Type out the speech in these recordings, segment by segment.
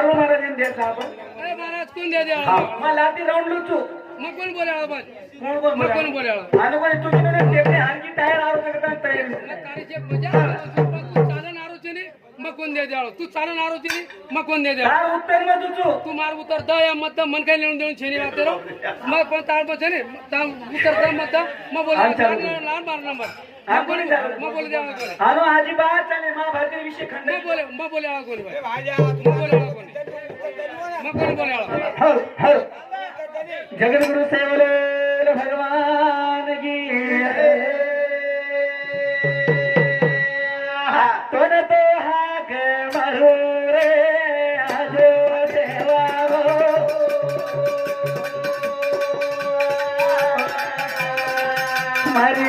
बाळू महाराजांनी द्यायचा आपण अरे महाराज कोण द्या द्या मग लाती राऊंड लुचू. पण कोण कोण मग कोण बोला बोलायला. आणि कोणी तुझी नवीन टेपणे आणखी आरोग्य करता तयारी कारीचे मजा तू चालन कोण द्या द्या तू काय उत्तर तू मार उतर द या मत मन काही लिहून देऊन छेनी मग पण ताळ बस ने उतर द मत मग बोल. लहान मार नंबर मग बोले बोले द्या विषय खंड बोले बोले कोणी? मग बोले आला कोणी जगद्गुरु सेवले भगवान की तोन तो हाक मारू रे? आजो देवा मारी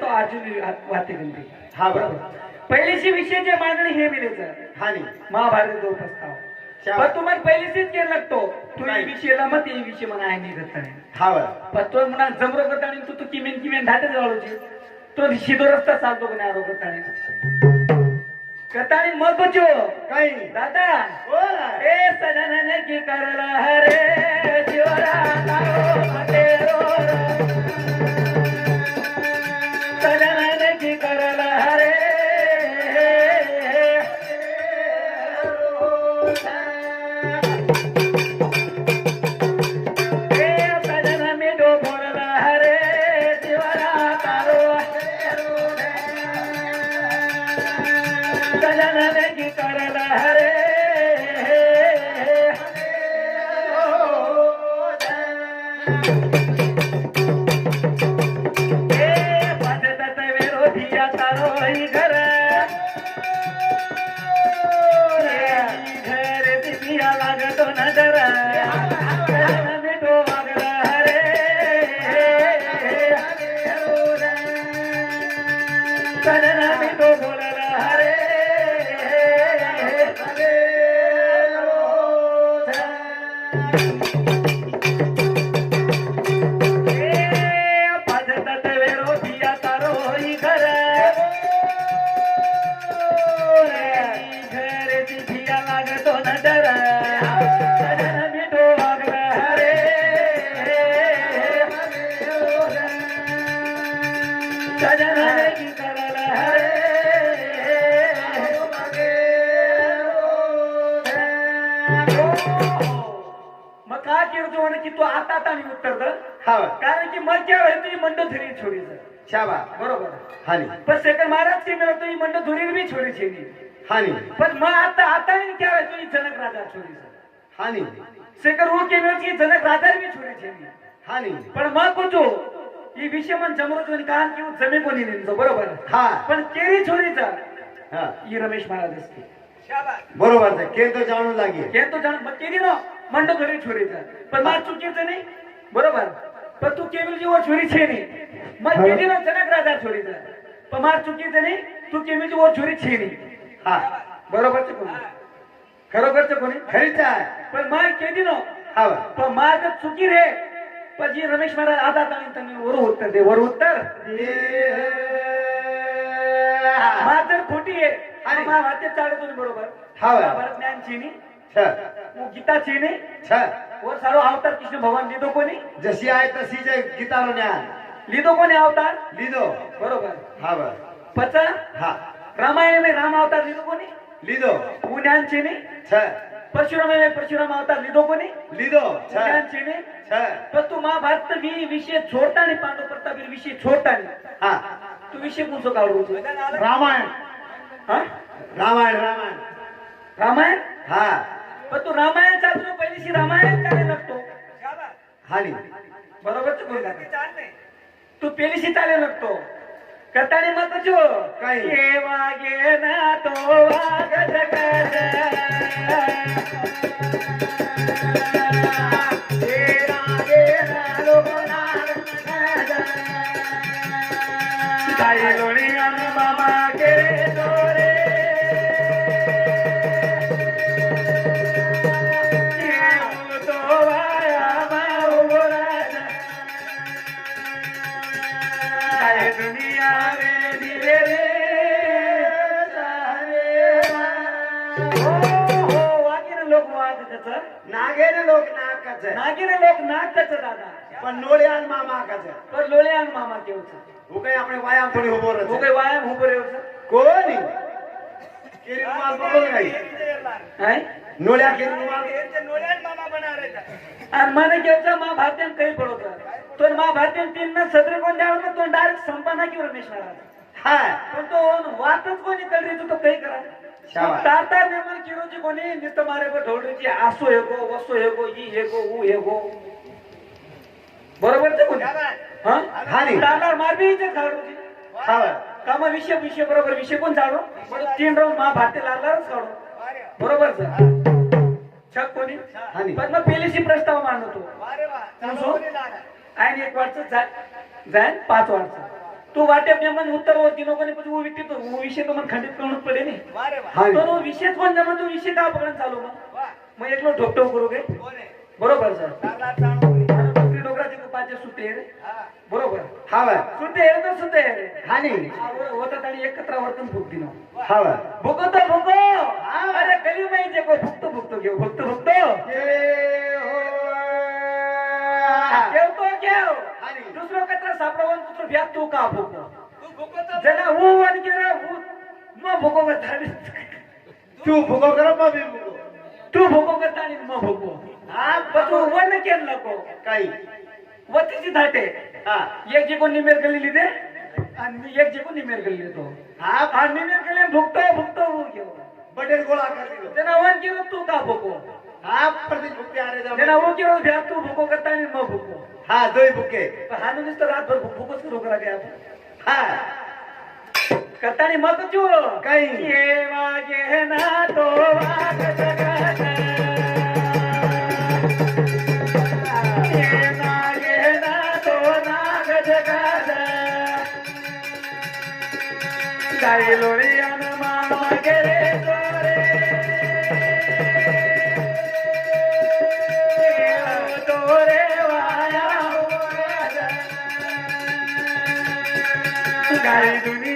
विषय नाही तो अजून वाहते गंती हा बरोबर पहिलीची विषयाची मांडणी हे मिळायचं हा नाही. महाभारत दो प्रस्ताव. पण तुम्हाला पहिलीचीच केलं लागतो. तू? ही विषयाला मग ते विषय म्हणा आहे निघत नाही. हा पण तो म्हणा जमरो करताना तू तू किमेन किमेन धाटे जाळूची तो शिदो रस्ता चालतो नाही आरो करताना करताना मग बचो. काही दादा. ए सजनन की करला हरे शिवरा तारो म्हणे की तू आता आता नाही उत्तर दर हा. बर कारण की मग क्या वेळ तुझी मंड धरी छोडी शाबा. बरोबर. हा नाही पण सेकंड महाराज के मिळत तुझी मंड धुरी बी छोडी छेनी हा नाही पण मग आता आता नाही क्या वेळ तुझी जनक राजा छोडी हा नाही सेकंड वो के मिळत की जनक राजा बी छोडी छेनी हा नाही पण मग कोचो ही विषय मन जमरोज म्हणे कारण की जमीन कोणी नेमचं बरोबर? हा. पण केरी छोरीचा हा. ही रमेश महाराज असते बरोबर केल तो जाणून लागेल. हे तो जाण मग केली ना? मंड छोरी छोरी पण पर मार चुकी तो नहीं. बरोबर? पण तू केमिल जी वो छोरी छे नहीं. मत के जीरो जनक राजा छोरी जा पर मार चुकी तो नहीं तू केमिल जी वो छोरी छे नहीं. हां. बरोबर छे कोनी खरो कर छे कोनी खरी छे पर मार के जीरो हो. हां पर मार चुकी रे पण जी रमेश महाराज आधा तन तन और उत्तर दे. और उत्तर? मार तो फुटी है अरे मार हाथे ताड़ कोनी बरोबर. हां. ज्ञान छे नहीं वो गीता चीनी वो सारो अवतार कृष्ण भगवान लीधो कोणी जशी आहे तशी जे गीतारो ज्ञान। लीधो कोणी अवतार? लीधो। बरोबर। हा बर। पच? हा। रामायण राम अवतार लीधो कोणी लीधो। वो ज्ञान चीनी परशुरामाने परशुराम अवतार लीधो कोणी लीधो। ज्ञान चीनी परंतु महाभारत मी विषय छोडता नाही पांडव प्रतापीर विषय छोडता नाही। हा। तू विषय कोणतो काढू रामायण। हा? रामायण रामायण। रामायण? हा। पण तू रामायण चालतो पहिलीशी रामायण करायला लागतो? हाली. बरोबर तू. पहिलीशी चालायला लागतो. कथाने मत जो काय? वागे ना तो वाग લગીને લેખ ના જ થશે દાદા પણ લોળિયાન મામા આખા છે પણ લોળિયાન મામા કેવું છે હું કઈ આપણે વ્યાયામ થોડી ઉભો રહ્યો હું કઈ વ્યાયામ ઉભો રહ્યો છે કોની કેરી માલ પકડો નહીં હે નોળ્યા કેરી માલ એ તે નોળિયાન મામા બના રહેતા અને મને કેવું માં ભાત્યમ કઈ પડો તો તો માં ભાત્યમ તીન ને સત્ર કોણ જાવ તો ડાયરેક્ટ સંપાના કેવું રમેશ મહારાજ હા પણ તો વાત જ કોની કરી તો કઈ કરાય कोणी नित मारे ढोलची आसो हेगो वसो हेगो ई हेगो हे गो मार भी झाडूची विषय विषय बरोबर विषय कोण झाडू? पण तीन राऊंड मा भारती लागणारच झाडू बरोबर छक कोणी पण पहिलीशी प्रस्ताव मांडतो आणि एक वाटचं जाय पाच वाटचं. तू वाटे में मन उत्तर होती तीनों पण तू पूछ तो मग विषय तो मन खंडित करना पड़े नहीं. तो वो विषय कौन जमा तो विषय का पकडून चालू मग? मग एकलो ठोक करू गे बरोबर सर. डोकराचे पाचे बरोबर. हवा सुटे होतात आणि एकत्र घेऊ. ठेव दुसरो कचरा सापडावन पुत्र भ्या तू का भोको? जरा हू वन केरा हू म भोको करता तू भोको कर म बी भोको. तू भोको करता आणि म भोको. हा तू वन केल नको. काही? वतीची धाटे. हा. एक जे कोण निमेर गेलेली ते आणि एक जे कोण निमेर गेलेली तो. हा. निमेर गेले भुकतो भुकतो घेऊ बटेल गोळा कर दियो त्यांना वन केलं तू का भोको? हा प्रदीप भुकते अरे त्यांना वन केलं भ्या तू भोको करता हा दोही बुके. पण हा नुसतं रातभर भुकच करू करा ते आपण. हा. करताना मत जो काही. हे माझे ना तो वाद जगाचा Dai Hey, Denise.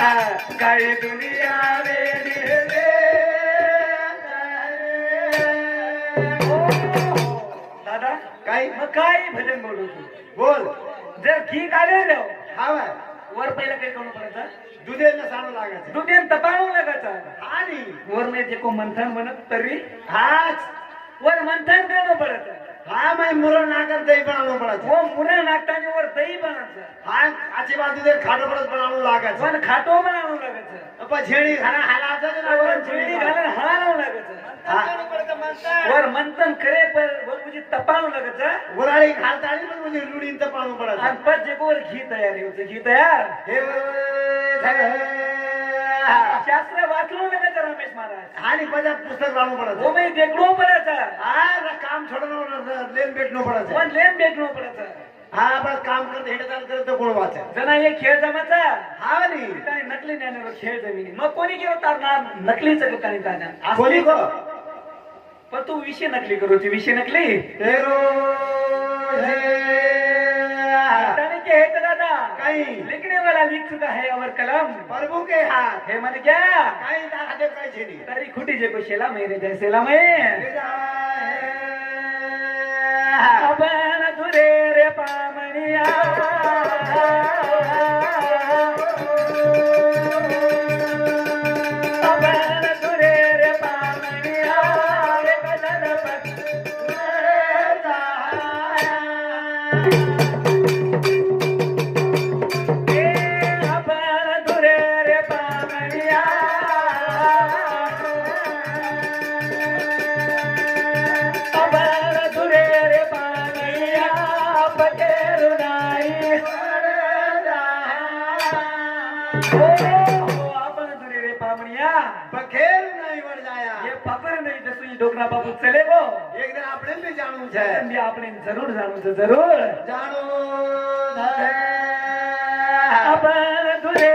काय दुनिया बोलू बोल जर ठीक आले रे हा वर पहिला काही करू पडायचं दुधेला सांगू लागायचं दुधेन तपाळू लागायचं आणि वर नाही जे मंथन बनत तरी हाच वर मंथन करणं पडत ஆமா முரண் நாக்கம் தெய் பண்ணணும் படாச்சு ஓ முரண் நாக்கானி ஒரு தெய் பண்ணாச்சு ஆ આજી બાજુ દે ખાટો પર બનાવવાનું લાગે છે પણ ખાટો બનાવવાનું લાગે છે અપા ઝેડી ખાના હાલાવ છે ને ઓર ઝેડી ખાના હાલાવ લાગે છે ઓર મંતન કરે પર વરુજી તપાણું લાગે છે ઓરાળી ખાલતાળી પણ મને રૂડી તપાણું પડે છે અને પછી એક ઓર ઘી તૈયાર હોય છે ઘી તૈયાર હે શાસ્ત્ર વાંચવું લાગે છે રમેશ મહારાજ હા ની પછી પુસ્તક વાળવું પડે છે ઓ મેં દેખડું પડે પડત હા એટલે કામ છોડવાનું લેન બેટ નો પડે પણ લેન બેટ નો પડે હા બસ કામ કરતા હેડે તાલ કરે તો કોણ વાત છે જના એ ખેડ જમે છે હા ની તારી નકલી ને એને ખેડ જમી ન કોની કેવો તાર નામ નકલી છે તારી તાને આ કોની કો પણ તું વિશે નકલી કરો છે વિશે નકલી હેરો હે के हे दादा। काही। लिखने वाला लिख चुका है अमर कलम। प्रभु के हाथ। हे मन क्या? काही काही छे नहीं तारी खुटी जे को शेला मेरे जैसेला मैं अपन धुरे रे पामणिया पखेल नहीं बढ़ जाया ये पकड़ नहीं जसुई डोकरा बाबू चले गो एक दिन आपने भी जानू छे भी आपने जरूर जानू छे जरूर जानू धरे अपन दुरे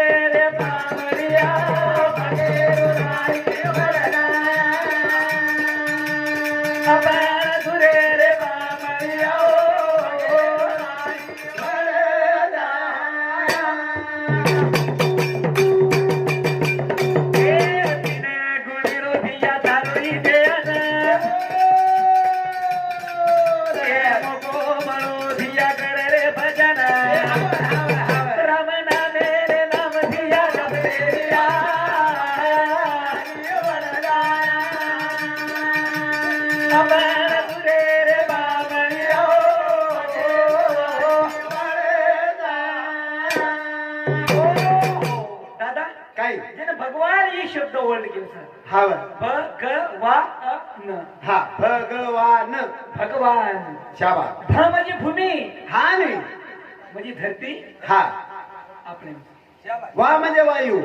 हव भगवान। हा भगवान। भगवान। शाबा भ म्हणजे भूमी। हा नाही म्हणजे धरती। हा। आपले। वा म्हणजे वायू।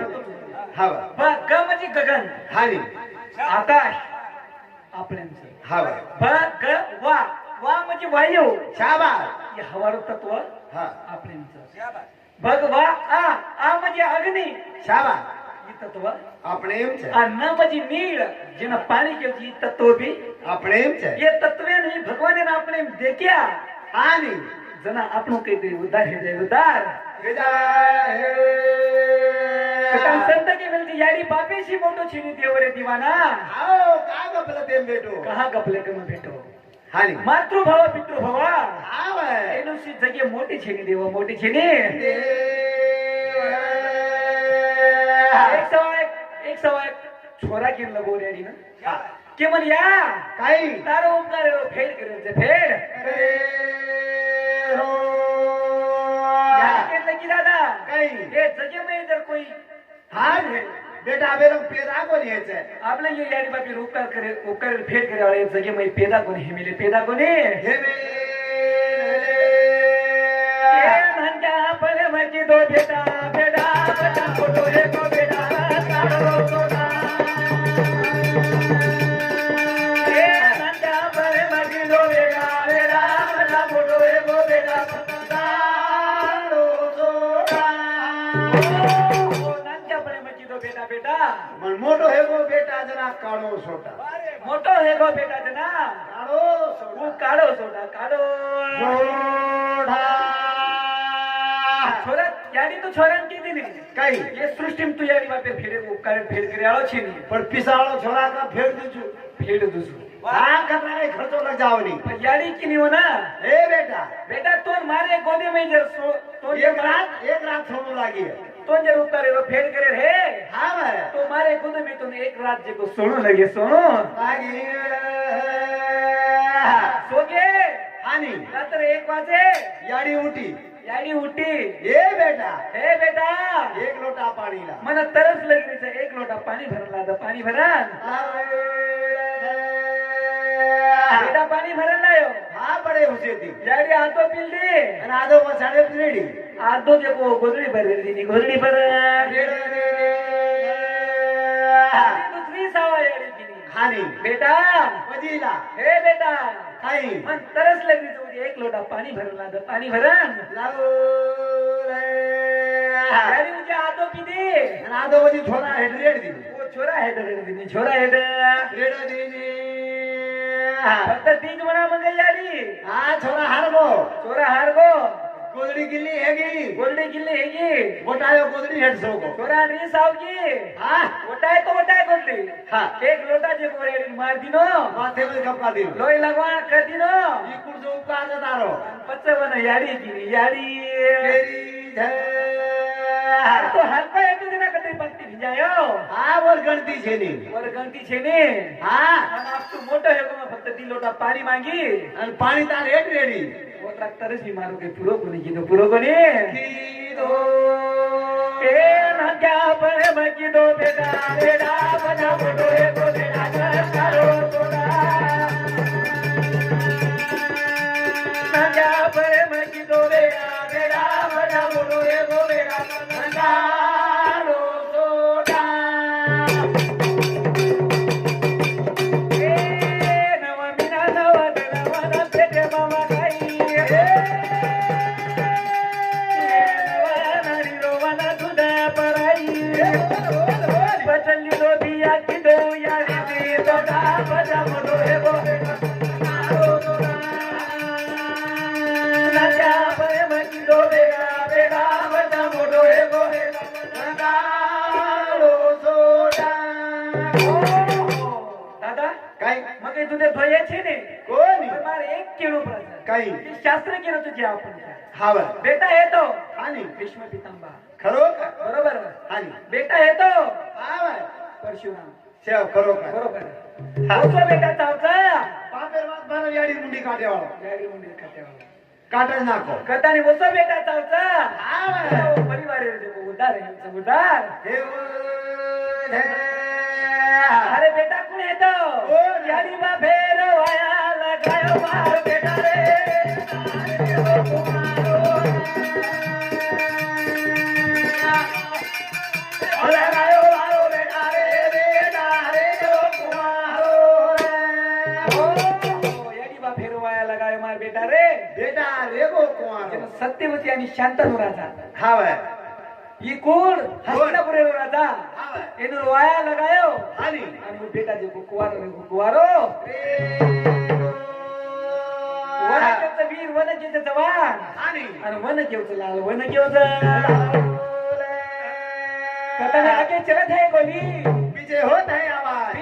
हा ब ग म्हणजे गगन। हा नाही आकाश। आपल्यांचं। हव ग वा। वा म्हणजे वायू। शाबा हे हवार तत्व हा। आपल्यांचं। भगवा आ आ म्हणजे अग्नी। शाबा ઈ તત્વ આપણે એમ છે આ નમજી નીળ જેને પાણી કે ઈ તત્વ બી આપણે એમ છે એ તત્વે નહીં ભગવાને આપણે એમ દેખ્યા આ નહીં જના આપણું કઈ દે ઉધાર હે જાય ઉધાર સંત કે મિલતી યારી બાપે સી મોટો છીની દેવરે દીવાના આવો કા ગપલે તેમ બેટો કહા ગપલે કે બેટો હાલી માતૃભાવ પિતૃભાવ આવે એનું સી જગ્યા મોટી છે ને દેવા મોટી છે ને एक सवाल एक सवाल. छोरा किरला गोऱ्याडी ना? के मन या काई तारो उपकार आहे, फेड करायचं फेर हो. याने केलं की दादा? काई ए जगे मे जर कोई हाल है. बेटा अबे लोग पैदा को लिहायचंय आपने ये याने बापी उपकार करे उपकार फेड करावे जगे में पेदा कोणी हे मिले पेदा कोणी? हे म्हणता पण माझी दो बेटा हेगो बेटा जना काळो सोटा मोटो हेगो बेटा जना. काळो सोटा काळो सोटा काळो छोरा यानी तू छोरन की दिनी काही. ये सृष्टि तू यानी बापे फेरे उपकार फेर करे आलो छे नी पण पिसाळो छोरा का फेर दुजू. फेर दुजू. हां खतरा खर्चो न जावनी. यानी की नी होना ए बेटा. बेटा तोर मारे गोदी में सो तो एक रात एक रात सोनो लागी तुझे उतारे वो फेल करे रे हाँ भाई तुम्हारे गुण में तुमने एक राज्य को सुनो लगे सुनो सोगे. हानी रात्र एक वाजे. याडी उठी. याडी उठी. ए बेटा. ए बेटा. एक लोटा पाणीला. मला तरच छे एक लोटा पाणी भरला तर पाणी भरा बेटा पाणी भरला यो हो. हा. पडे हुशेती याडी आतो पिल्ली. आणि आदो पसाडे पिल्ली. देखो गोदडी भरेल तिने गोदडी भरण दुसरी सावा याडी तिने हानी बेटा वजीला हे बेटा हाई मन तरच लगेच उद्या एक लोटा पाणी भरला तर पाणी भरण लागो आतो पिली आणि आदो वजी छोरा हेड रेड दिली वो छोरा हेड रेड तिने छोरा हेड रेड दिली फक्त तीच म्हणा मग याडी हा छोरा हारगो छोरा हार गो गोदडी गिल्ली हेगी गोल्डी किल्ली हेगी गोटायो गोदडी हेड सोगो छोरा री सावकी हा ओटाय तो ओटाय गोल्डी हा एक लोटा जे गोरेडी मार दिनो माथे मध्ये कपडा दिलो लोई लगवा कर दिनो इकुड जो उपकार तारो पच्चवन याडी की याडी तेरी अरे जय तो हलका येतो ना कधी पत्ती भिजायो हा वर गणती છે ની वर गंटी छे ने हा आणि आप तू मोठं हे मग फक्त ती लोटा पाणी मागी आणि पाणी तार हेड रेडी वो ट्रॅक्टरच ही मारो के पुरो कोणी किनो पुरो कोणी कीदो ए ना क्या पर काही शास्त्र केलं तुझे आपण बेटा येतो. हानी भीष्म पितांबा खरो बरोबर. हानी बेटा येतो. हावर परशुराम. सेव खरो का बरोबर हा. होतो बेटा चावचा पापेर वात मारो याडी मुंडी खात्यावर काटच नाको. कथानी होतो बेटा चावचा हावर हो, परिवार आहे ते उदार आहे आमचं उदार हे हे. अरे बेटा कोण येतो सत्यवती आणि शांतनु राजा. हा वय. ही कोण? हस्तिनापुरे राजा. एनु वाया. लगायो. आणि? आणि बेटा जे कुवार रे कुवारो वनाचे वीर वनाचे जवान. आणि? आणि जेवत लाल वन वनकेवचं कथा आगे चलत आहे कोणी? विजय होत आहे.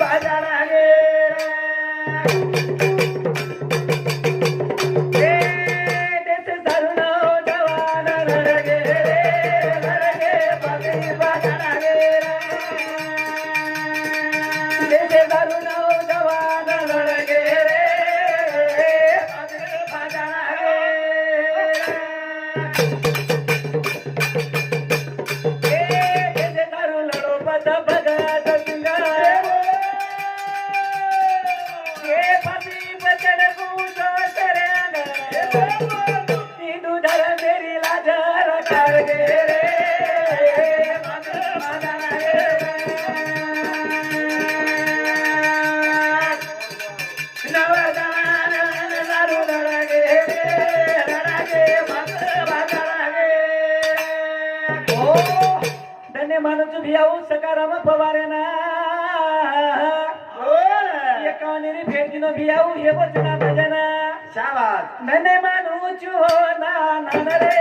बाजार आगे भियाऊ हे वचना भजना. शाबास. नने मानू चो ना ना रे.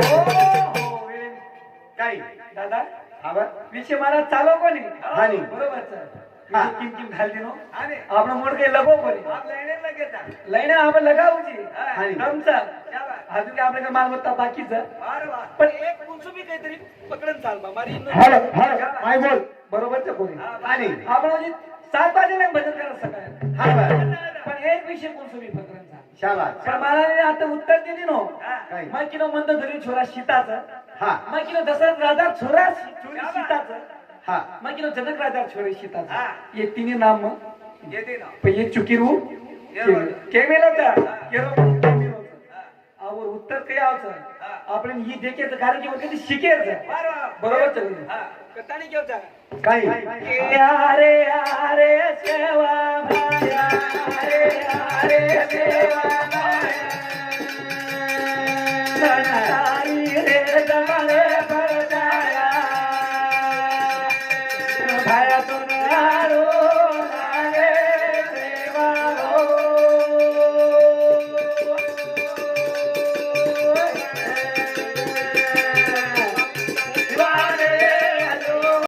हो हो काही. दादा आवर विषय मला चालव कोणी? हा. बरोबर किम किम घालते नो नी. आपण मोड काही लगो कोणी लईने आपण लगावची नी. तुमचा अजून काय आपल्याकडे मालमत्ता बाकीच पण एक कुणसुबी काहीतरी पकडून चाल बा मारी हॅलो हॅलो काय बोल बरोबरच कोणी आणि आपण म्हणजे सात वाजेला भजन करा सकाळी हा पण एक विषय कुणसुबी पकडून चाल शाबास पण मला आता उत्तर दिली नो? मग किलो म्हणतो धरी छोरा सीताचं हा मग किलो दशरथ राजा छोरा छोरी सीताचं हा. जनक राजा छोरी हा. सीताचं ये तिन्ही नाम. मग ये चुकीरू? केमेल होता आवर उत्तर काही आवचं आपण ही देखेचं कारण की वगैरे शिकेच बरोबर. चल काही अरे अरे सेवा माया. अरे अरे सेवा.